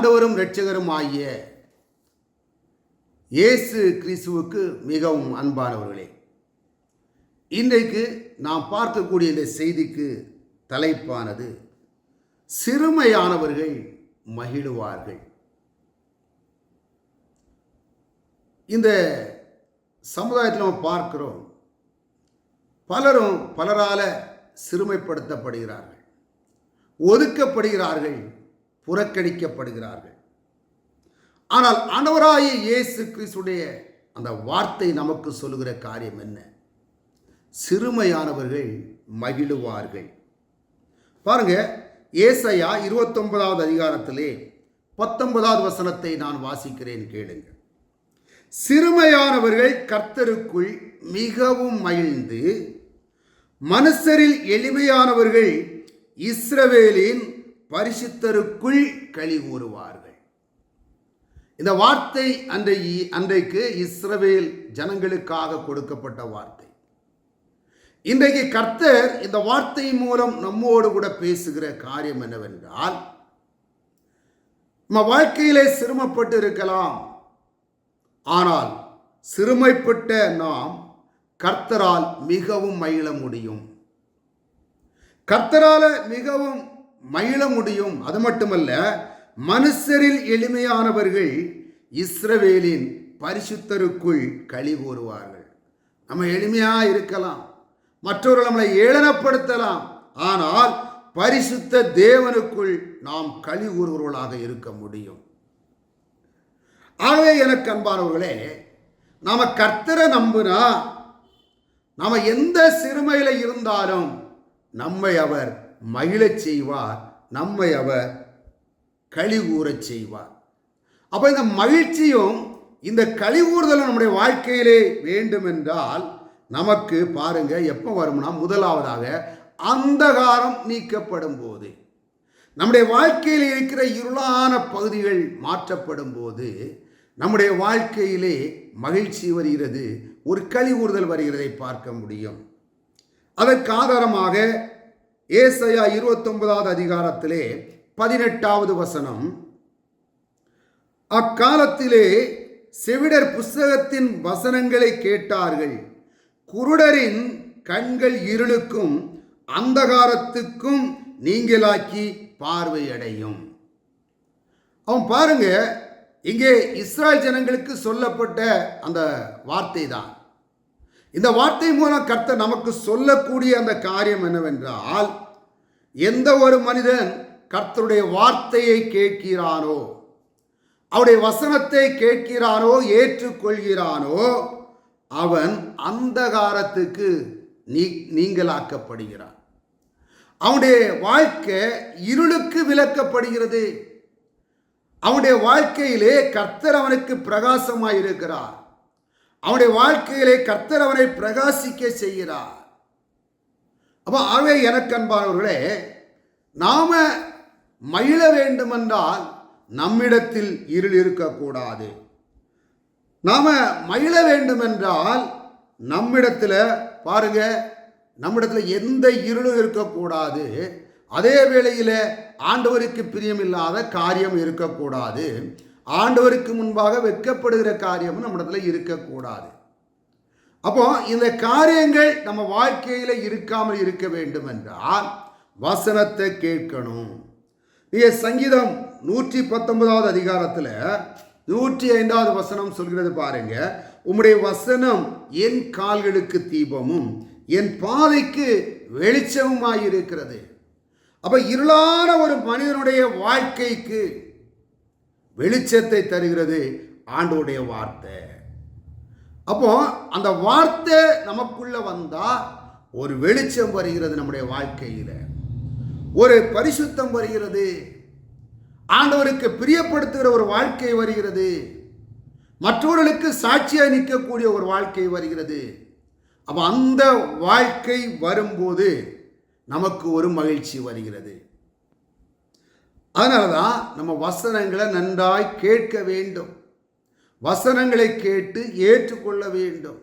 ஆண்டவரும் இரட்சகரும் ஆகிய இயேசு கிறிஸ்துவுக்கு மிகவும் அன்பானவர்களே இன்றைக்கு நாம் பார்க்கக்கூடிய இந்த செய்திக்கு தலைப்பானது சிறுமையானவர்கள் மகிழுவார்கள். இந்த சமுதாயத்தில் நம்ம பார்க்கிறோம் பலரும் பலரால சிறுமைப்படுத்தப்படுகிறார்கள் ஒதுக்கப்படுகிறார்கள். புறக்கணிக்கப்படுகிறார்கள். ஆனால் அனவராய இயேசு கிறிஸ்துடைய அந்த வார்த்தை நமக்கு சொல்லுகிற காரியம் என்ன? சிறுமையானவர்கள் மகிழுவார்கள். பாருங்க ஏசையா இருபத்தொன்பதாவது அதிகாரத்திலே பத்தொன்பதாவது வசனத்தை நான் வாசிக்கிறேன் கேளுங்கள். சிறுமையானவர்கள் கர்த்தருக்குள் மிகவும் மகிழ்ந்து மனுஷரில் எளிமையானவர்கள் இஸ்ரவேலின் பரிசுத்தருக்குள் களி கூறுவார்கள் இந்த வார்த்தை அன்றை அன்றைக்கு இஸ்ரவேல் ஜனங்களுக்காக கொடுக்கப்பட்ட வார்த்தை. இன்றைக்கு கர்த்தர் இந்த வார்த்தை மூலம் நம்மோடு கூட பேசுகிற காரியம் என்னவென்றால் நம்ம வாழ்க்கையிலே சிரமப்பட்டு இருக்கலாம். ஆனால் சிறுமைப்பட்ட நாம் கர்த்தரால் மிகவும் மகிழ முடியும். கர்த்தரால மிகவும் மயில முடியும். அது மட்டுமல்ல மனுஷரில் எளிமையானவர்கள் இஸ்ரவேலின் பரிசுத்தருக்குள் களி கூறுவார்கள். நம்ம எளிமையாக இருக்கலாம். மற்றவர்கள் நம்மளை ஏளனப்படுத்தலாம். ஆனால் பரிசுத்த தேவனுக்குள் நாம் களி கூறுகிறவர்களாக இருக்க முடியும். ஆகவே எனக்கு அன்பானவர்களே நாம் கர்த்தரை நம்புனா நாம் எந்த சிறுமையில் இருந்தாலும் நம்மை அவர் மகிழச் செய்வார் நம்மை அவர் களி கூறச் செய்வார். அப்போ இந்த மகிழ்ச்சியும் இந்த களி கூறுதலும் நம்முடைய வாழ்க்கையிலே வேண்டும் என்றால் நமக்கு பாருங்க எப்போ வரும்னா முதலாவதாக அந்தகாரம் நீக்கப்படும் போது நம்முடைய வாழ்க்கையில் இருக்கிற இருளான பகுதிகள் மாற்றப்படும் போது நம்முடைய வாழ்க்கையிலே மகிழ்ச்சி வருகிறது ஒரு கழிவுறுதல் வருகிறதை பார்க்க முடியும். அதற்கு ஆதாரமாக ஏசையா இருபத்தொன்பதாவது அதிகாரத்திலே பதினெட்டாவது வசனம். அக்காலத்திலே செவிடர் புஸ்தகத்தின் வசனங்களை கேட்டார்கள். குருடரின் கண்கள் இருளுக்கும் அந்தகாரத்துக்கும் நீங்களாக்கி பார்வையடையும். அவன் பாருங்க இங்கே இஸ்ராயல் ஜனங்களுக்கு சொல்லப்பட்ட அந்த வார்த்தை தான் இந்த வார்த்தை மூலம் கர்த்தர் நமக்கு சொல்லக்கூடிய அந்த காரியம் என்னவென்றால் எந்த ஒரு மனிதன் கர்த்தருடைய வார்த்தையை கேட்கிறானோ அவருடைய வசனத்தை கேட்கிறானோ ஏற்றுக்கொள்கிறானோ அவன் அந்தகாரத்துக்கு நீ நீங்களாக்கப்படுகிறான். அவனுடைய வாழ்க்கை இருளுக்கு விளக்கப்படுகிறது. அவனுடைய வாழ்க்கையிலே கர்த்தர் அவனுக்கு பிரகாசமாக இருக்கிறார் அவனுடைய வாழ்க்கையிலே கர்த்தர் அவனை பிரகாசிக்க செய்கிறார். அப்போ ஆகவே எனக்கு அன்பானவர்களே நாம மகிழ வேண்டுமென்றால் நம்மிடத்தில் இருள் இருக்கக்கூடாது. நாம மகிழ வேண்டுமென்றால் நம்மிடத்தில் பாருங்க நம்மிடத்தில் எந்த இருளும் இருக்கக்கூடாது. அதே வேளையில் ஆண்டவருக்கு பிரியமில்லாத காரியம் இருக்கக்கூடாது. ஆண்டவருக்கு முன்பாக வெட்கப்படுகிற காரியமும் நம்மிடத்தில் இருக்கக்கூடாது. அப்போ இந்த காரியங்கள் நம்ம வாழ்க்கையில் இருக்காமல் இருக்க வேண்டும் என்றால் வசனத்தை கேட்கணும். நீ சங்கீதம் நூற்றி பத்தொன்பதாவது அதிகாரத்தில் நூற்றி ஐந்தாவது வசனம் சொல்கிறது பாருங்க. உம்முடைய வசனம் என் கால்களுக்கு தீபமும் என் பாதைக்கு வெளிச்சமுமாயிருக்கிறது. அப்போ இருளான ஒரு மனிதனுடைய வாழ்க்கைக்கு வெளிச்சத்தை தருகிறது ஆண்டோடைய வார்த்தை. அப்போ அந்த வார்த்தை நமக்குள்ள வந்தா ஒரு வெளிச்சம் வருகிறது நம்முடைய வாழ்க்கையில். ஒரு பரிசுத்தம் வருகிறது. ஆண்டவருக்கு பிரியப்படுத்துகிற ஒரு வாழ்க்கை வருகிறது. மற்றவர்களுக்கு சாட்சியாக நிற்கக்கூடிய ஒரு வாழ்க்கை வருகிறது. அப்போ அந்த வாழ்க்கை வரும்போது நமக்கு ஒரு மகிழ்ச்சி வருகிறது. அதனால தான் நம்ம வசனங்களை நன்றாய் கேட்க வேண்டும். வசனங்களை கேட்டு ஏற்றுக்கொள்ள வேண்டும்.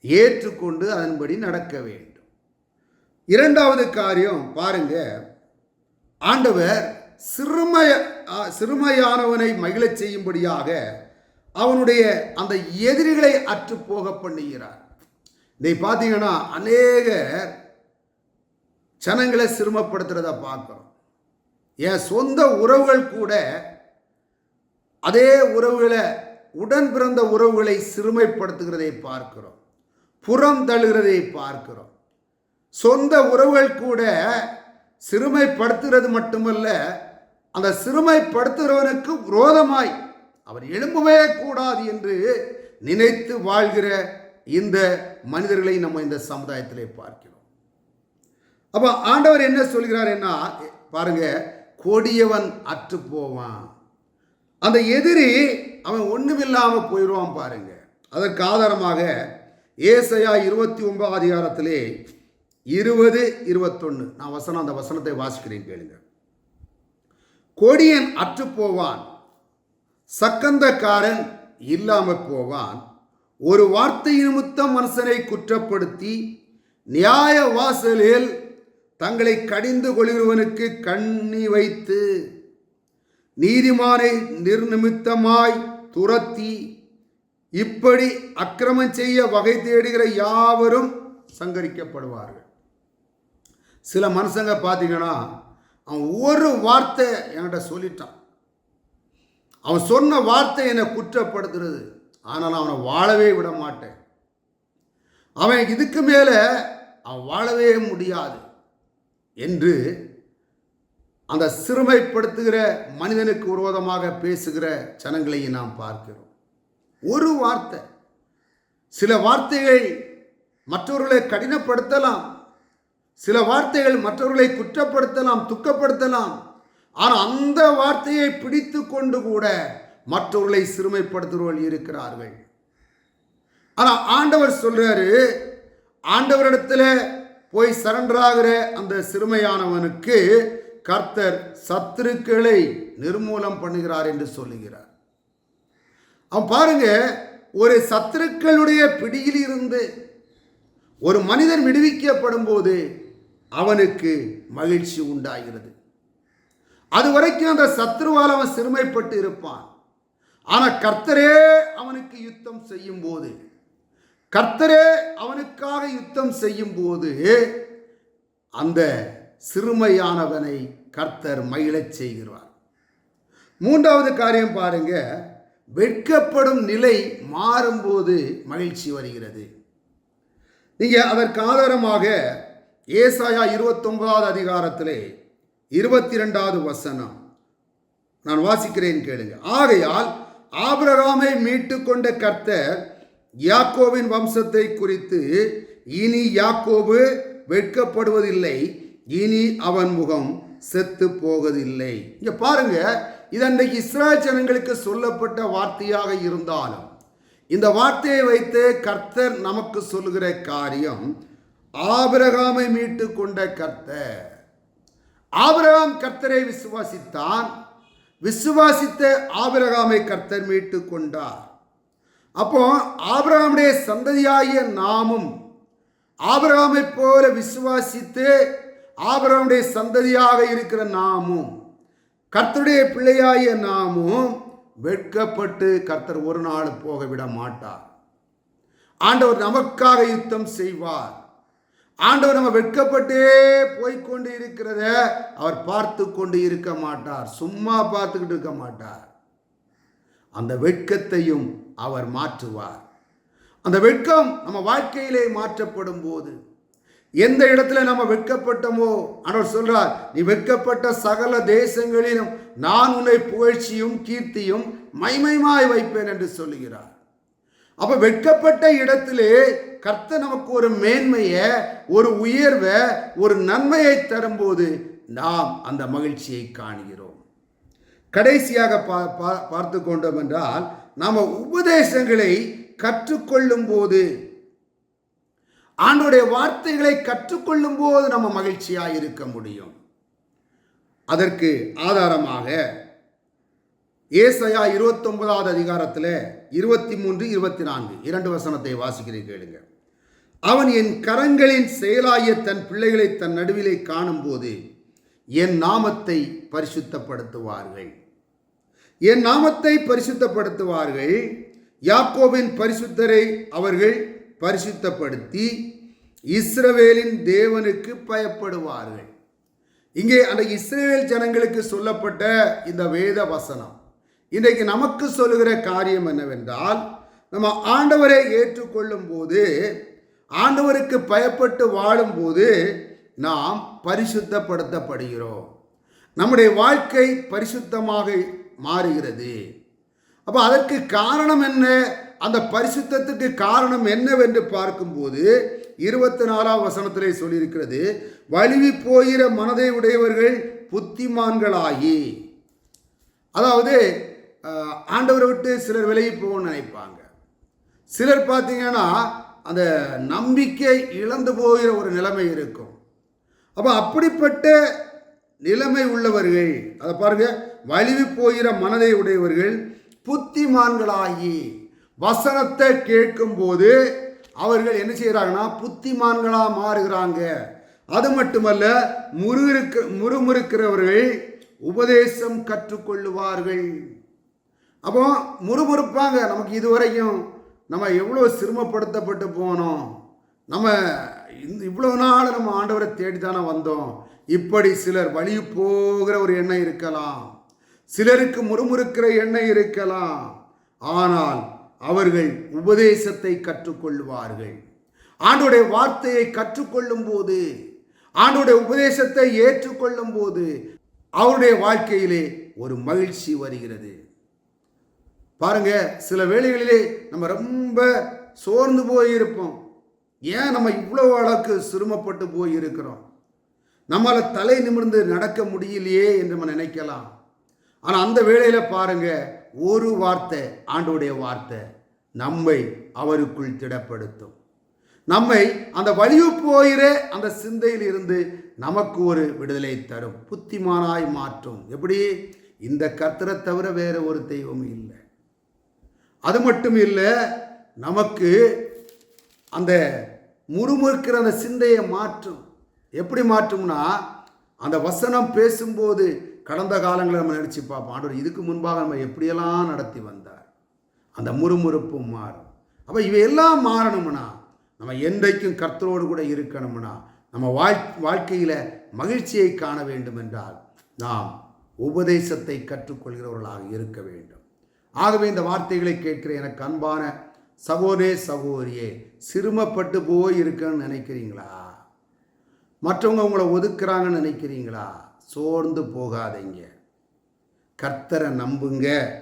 ஏற்றுக்கொண்டு அதன்படி நடக்க வேண்டும். இரண்டாவது காரியம் பாருங்க. ஆண்டவர் சிறுமய சிறுமையானவனை மகிழச் செய்யும்படியாக அவனுடைய அந்த எதிரிகளை அற்றுப்போக பண்ணுகிறார். இதை பார்த்தீங்கன்னா அநேக ஜனங்களை சிரமப்படுத்துறத பார்க்குறோம். என் சொந்த உறவுகள் கூட அதே உறவுகளை உடன் பிறந்த உறவுகளை சிறுமைப்படுத்துகிறதை பார்க்கிறோம். புறம் தழுகிறதை பார்க்கிறோம். சொந்த உறவுகள் கூட சிறுமைப்படுத்துகிறது மட்டுமல்ல அந்த சிறுமைப்படுத்துகிறவனுக்கு விரோதமாய் அவர் எழும்பவே கூடாது என்று நினைத்து வாழ்கிற இந்த மனிதர்களை நம்ம இந்த சமுதாயத்திலே பார்க்கிறோம். அப்போ ஆண்டவர் என்ன சொல்கிறாருன்னா பாருங்கள் கொடியவன் அற்று போவான். அந்த எதிரி அவன் ஒன்றுமில்லாமல் போயிடுவான் பாருங்க. அதற்கு ஆதாரமாக ஏசையா இருபத்தி ஒன்பது அதிகாரத்திலே இருபது இருபத்தொன்னு. நான் வசனம் அந்த வசனத்தை வாசிக்கிறேன் கேளுங்க. கொடியன் அற்று போவான். சக்கந்தக்காரன் இல்லாமல் போவான். ஒரு வார்த்தை நிமித்தம் மனுஷனை குற்றப்படுத்தி நியாய வாசலில் தங்களை கடிந்து கொள்கிறவனுக்கு கண்ணி வைத்து நீதிமானை நிர்நிமித்தமாய் துரத்தி இப்படி அக்கிரமம் செய்ய வகை தேடுகிற யாவரும் சங்கரிக்கப்படுவார்கள். சில மனுஷங்க பார்த்தீங்கன்னா அவன் ஒரு வார்த்தை என்கிட்ட சொல்லிட்டான். அவன் சொன்ன வார்த்தை என்னை குற்றப்படுத்துறது. ஆனால் அவனை வாழவே விட மாட்டேன். அவன் இதுக்கு மேலே அவன் வாழவே முடியாது. என்று அந்த சிறுமைப்படுத்துகிற மனிதனுக்கு விரோதமாக பேசுகிற ஜனங்களையும் நாம் பார்க்கிறோம். ஒரு வார்த்தை. சில வார்த்தைகள் மற்றவர்களை கடினப்படுத்தலாம். சில வார்த்தைகள் மற்றவர்களை குற்றப்படுத்தலாம் துக்கப்படுத்தலாம். ஆனால் அந்த வார்த்தையை பிடித்து கொண்டு கூட மற்றவர்களை சிறுமைப்படுத்துகிறவர்கள் இருக்கிறார்கள். ஆனால் ஆண்டவர் சொல்றாரு ஆண்டவரிடத்துல போய் சரண்டராகிற அந்த சிறுமையானவனுக்கு கர்த்தர் சத்துருக்களை நிர்மூலம் பண்ணுகிறார் என்று சொல்லுகிறார். அவன் பாருங்க ஒரு சத்துருக்களுடைய பிடியில் இருந்து ஒரு மனிதன் விடுவிக்கப்படும் போது அவனுக்கு மகிழ்ச்சி உண்டாகிறது. அது வரைக்கும் அந்த சத்ருவால் அவன் சிறுமைப்பட்டு இருப்பான். ஆனால் கர்த்தரே அவனுக்கு யுத்தம் செய்யும் போது கர்த்தரே அவனுக்காக யுத்தம் செய்யும் போது அந்த சிறுமையானவனை கர்த்தர் மகிழச் செய்கிறார். மூன்றாவது காரியம் பாருங்க. வெட்கப்படும் நிலை மாறும்போது மகிழ்ச்சி வருகிறது. நீங்கள் அதற்கு ஆதாரமாக ஏசாயா இருபத்தொன்பதாவது அதிகாரத்திலே இருபத்தி ரெண்டாவது வசனம் நான் வாசிக்கிறேன் கேளுங்க. ஆகையால் ஆபிரகாமை மீட்டு கொண்ட கர்த்தர் யாக்கோவின் வம்சத்தை குறித்து இனி யாக்கோபு வெட்கப்படுவதில்லை. இனி அவன் முகம் செத்து போவதில்லை இங்க பாருங்க இது அன்றைக்கு இஸ்ராயல் ஜனங்களுக்கு சொல்லப்பட்ட வார்த்தையாக இருந்தாலும் இந்த வார்த்தையை வைத்து கர்த்தர் நமக்கு சொல்லுகிற காரியம் ஆபிரகாமை மீட்டு கொண்ட கர்த்தர். ஆபிரகாம் கர்த்தரை விசுவாசித்தான் விசுவாசித்த ஆபிரகாமை கர்த்தர் மீட்டு கொண்டார் அப்போ ஆபிரகாமுடைய சந்ததியாகிய நாமும் ஆபிரகாமை போல விசுவாசித்து ஆபிரகாமுடைய சந்ததியாக இருக்கிற நாமும் கர்த்தருடைய பிள்ளையாகிய நாமும் வெட்கப்பட்டு கர்த்தர் ஒரு நாள் போக விட மாட்டார். ஆண்டவர் நமக்காக யுத்தம் செய்வார். ஆண்டவர் நம்ம வெட்கப்பட்டே போய்க்கொண்டு இருக்கிறத அவர் பார்த்து கொண்டு இருக்க மாட்டார். சும்மா பார்த்துக்கிட்டு இருக்க மாட்டார். அந்த வெட்கத்தையும் அவர் மாற்றுவார். அந்த வெட்கம் நம்ம வாழ்க்கையிலே மாற்றப்படும் போது எந்த இடத்துல நம்ம வெட்கப்பட்டோமோ அவர் சொல்றார் நீ வெட்கப்பட்ட சகல தேசங்களிலும் நான் உன்னை புகழ்ச்சியும் கீர்த்தியும் மைமைமாய் வைப்பேன் என்று சொல்லுகிறார். அப்ப வெட்கப்பட்ட இடத்திலே கர்த்த நமக்கு ஒரு மேன்மையை ஒரு உயர்வை ஒரு நன்மையை தரும்போது நாம் அந்த மகிழ்ச்சியை காண்கிறோம். கடைசியாக பா பா- பார்த்து கொண்டோம் என்றால் நாம் உபதேசங்களை கற்றுக்கொள்ளும் போது ஆண்டுடைய வார்த்தைகளை கற்றுக்கொள்ளும் போது நம்ம மகிழ்ச்சியாக இருக்க முடியும். அதற்கு ஆதாரமாக ஏசையா இருபத்தொன்பதாவது அதிகாரத்தில் இருபத்தி மூன்று இருபத்தி நான்கு இரண்டு வசனத்தை வாசிக்கிறேன் கேளுங்க. அவன் என் கரங்களின் செயலாகிய தன் பிள்ளைகளை தன் நடுவிலே காணும்போது என் நாமத்தை பரிசுத்தப்படுத்துவார்கள். என் நாமத்தை பரிசுத்தப்படுத்துவார்கள். யாக்கோவின் பரிசுத்தரை அவர்கள் பரிசுத்தப்படுத்தி இஸ்ரவேலின் தேவனுக்கு பயப்படுவார்கள். இங்கே அந்த இஸ்ரேல் ஜனங்களுக்கு சொல்லப்பட்ட இந்த வேத வசனம் இன்றைக்கு நமக்கு சொல்லுகிற காரியம் என்னவென்றால் நம்ம ஆண்டவரை ஏற்றுக்கொள்ளும் போது ஆண்டவருக்கு பயப்பட்டு வாழும்போது நாம் பரிசுத்தப்படுத்தப்படுகிறோம். நம்முடைய வாழ்க்கை பரிசுத்தமாக மாறுகிறது. அப்போ அதற்கு காரணம் என்ன? அந்த பரிசுத்தத்துக்கு காரணம் என்னவென்று பார்க்கும்போது இருபத்தி நாலாம் வசனத்திலே சொல்லியிருக்கிறது வலிவி போகிற மனதை உடையவர்கள் புத்திமான்களாகி. அதாவது ஆண்டவரை விட்டு சிலர் விலகி போகணும்னு நினைப்பாங்க. சிலர் பார்த்தீங்கன்னா அந்த நம்பிக்கை இழந்து போகிற ஒரு நிலைமை இருக்கும். அப்போ அப்படிப்பட்ட நிலைமை உள்ளவர்கள் அதை பாருங்க வலிவு போகிற மனதை உடையவர்கள் புத்திமான்களாகி வசனத்தை கேட்கும்போது அவர்கள் என்ன செய்கிறாங்கன்னா புத்திமான்களாக மாறுகிறாங்க. அது மட்டுமல்ல முருகிருக்க முறுமுறுக்கிறவர்கள் உபதேசம் கற்றுக்கொள்ளுவார்கள். அப்போ முறுமுறுப்பாங்க. நமக்கு இதுவரைக்கும் நம்ம எவ்வளோ சிரமப்படுத்தப்பட்டு போனோம். நம்ம இவ்வளோ நாள் நம்ம ஆண்டவரை தேடி தானே வந்தோம். இப்படி சிலர் வழி போகிற ஒரு எண்ணம் இருக்கலாம். சிலருக்கு முறுமுறுக்கிற எண்ணம் இருக்கலாம். ஆனால் அவர்கள் உபதேசத்தை கற்றுக்கொள்வார்கள். ஆண்டுடைய வார்த்தையை கற்றுக்கொள்ளும் போது ஆண்டுடைய உபதேசத்தை ஏற்றுக்கொள்ளும் போது அவருடைய வாழ்க்கையிலே ஒரு மகிழ்ச்சி வருகிறது. பாருங்க சில வேளைகளிலே நம்ம ரொம்ப சோர்ந்து போயிருப்போம். ஏன் நம்ம இவ்வளவு அளவுக்கு சிரமப்பட்டு போய் இருக்கிறோம் நம்மால் தலை நிமிர்ந்து நடக்க முடியலையே என்று நம்ம நினைக்கலாம். ஆனால் அந்த வேளையில் பாருங்க ஒரு வார்த்தை ஆண்டோடைய வார்த்தை நம்மை அவருக்குள் திடப்படுத்தும். நம்மை அந்த வலிவு போகிற அந்த சிந்தையில் இருந்து நமக்கு ஒரு விடுதலை தரும் புத்திமானாய் மாற்றும். எப்படி? இந்த கர்த்தரை தவிர வேற ஒரு தெய்வம் இல்லை. அது மட்டும் இல்லை நமக்கு அந்த முறுமுறுக்கிற அந்த சிந்தையை மாற்றும். எப்படி மாற்றும்னா அந்த வசனம் பேசும்போது கடந்த காலங்களை நம்ம நினச்சி பார்ப்போம். ஆண்டவர் இதுக்கு முன்பாக நம்ம எப்படியெல்லாம் நடத்தி வந்தார்? அந்த முறுமுறுப்பும் மாறும். அப்போ இவையெல்லாம் மாறணும்னா நம்ம என்றைக்கும் கர்த்தரோடு கூட இருக்கணும்னா நம்ம வாழ் வாழ்க்கையில் மகிழ்ச்சியை காண வேண்டும் என்றால் நாம் உபதேசத்தை கற்றுக்கொள்கிறவர்களாக இருக்க வேண்டும். ஆகவே இந்த வார்த்தைகளை கேட்கிற எனக்கு அன்பான சகோதரே சகோதரியே சிறுமப்பட்டு போய் இருக்கன்னு நினைக்கிறீங்களா? மற்றவங்க உங்களை ஒதுக்குறாங்கன்னு நினைக்கிறீங்களா? சோர்ந்து போகாதீங்க. கர்த்தரை நம்புங்க.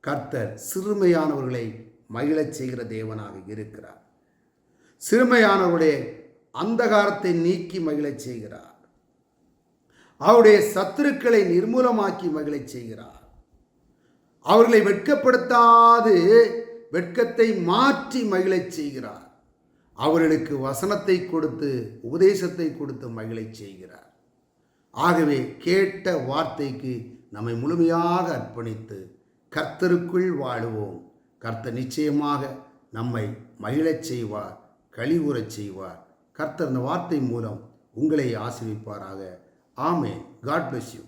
கர்த்தர் சிறுமையானவர்களை மகிழச் செய்கிற தேவனாக இருக்கிறார். சிறுமையானவருடைய அந்தகாரத்தை நீக்கி மகிழச் செய்கிறார். அவருடைய சத்துருக்களை நிர்மூலமாக்கி மகிழச் செய்கிறார். அவர்களை வெட்கப்படுத்தாது வெட்கத்தை மாற்றி மகிழச் செய்கிறார். அவர்களுக்கு வசனத்தை கொடுத்து உபதேசத்தை கொடுத்து மகிழச் செய்கிறார். ஆகவே கேட்ட வார்த்தைக்கு நம்மை முழுமையாக அர்ப்பணித்து கர்த்தருக்குள் வாழுவோம். கர்த்தர் நிச்சயமாக நம்மை மகிழச் செய்வார் கழிவுறச் செய்வார். கர்த்தர் இந்த வார்த்தை மூலம் உங்களை ஆசிரிப்பாராக ஆமே காட் பிளஸ் யூ